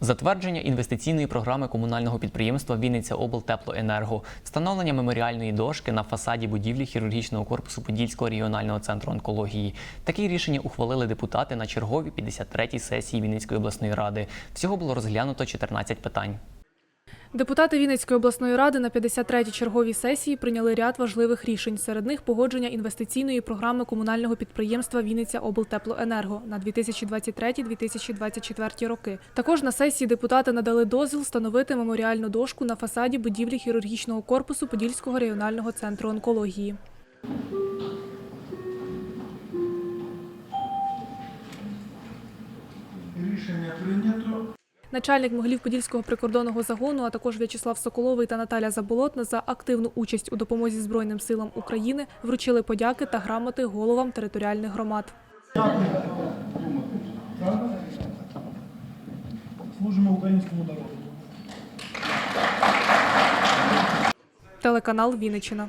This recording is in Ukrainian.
Затвердження інвестиційної програми комунального підприємства Вінниця облтеплоенерго, встановлення меморіальної дошки на фасаді будівлі хірургічного корпусу Подільського регіонального центру онкології. Такі рішення ухвалили депутати на черговій 53-й сесії Вінницької обласної ради. Всього було розглянуто 14 питань. Депутати Вінницької обласної ради на 53-й черговій сесії прийняли ряд важливих рішень. Серед них погодження інвестиційної програми комунального підприємства Вінниця облтеплоенерго на 2023-2024 роки. Також на сесії депутати надали дозвіл встановити меморіальну дошку на фасаді будівлі хірургічного корпусу Подільського регіонального центру онкології. Рішення прийнято. Начальник Могилів-Подільського прикордонного загону, а також В'ячеслав Соколовий та Наталя Заболотна за активну участь у допомозі Збройним силам України вручили подяки та грамоти головам територіальних громад. Служимо українському народу. Телеканал Вінниччина.